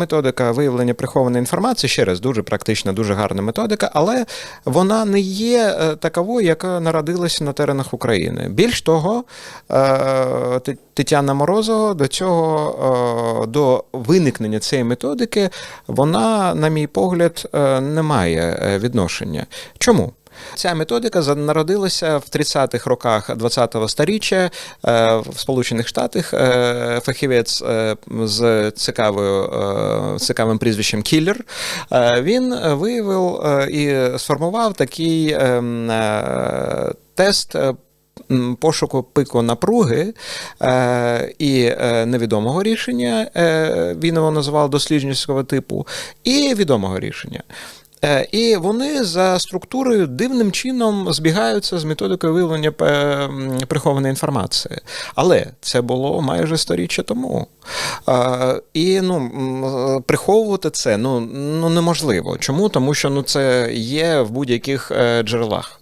методика виявлення прихованої інформації, ще раз дуже практична, дуже гарна методика, але вона не є е, таковою, яка народилася на теренах України. Більш того, е, Тетяна Морозова до цього, е, до виникнення цієї методики, вона, на мій погляд, не має відношення. Чому? Ця методика народилася в 30-х роках 20-го сторіччя е, в Сполучених Штатах. Е, Фахівець е, з цікавою, цікавим прізвищем Кіллер. Він виявив і сформував такий ем, тест. Пошуку пику напруги е, і невідомого рішення, е, він його називав досліджницького типу, і відомого рішення. Е, І вони за структурою дивним чином збігаються з методикою виявлення е, прихованої інформації. Але це було майже сторіччя тому. Е, І ну, приховувати це ну, ну, неможливо. Чому? Тому що ну, це є в будь-яких джерелах.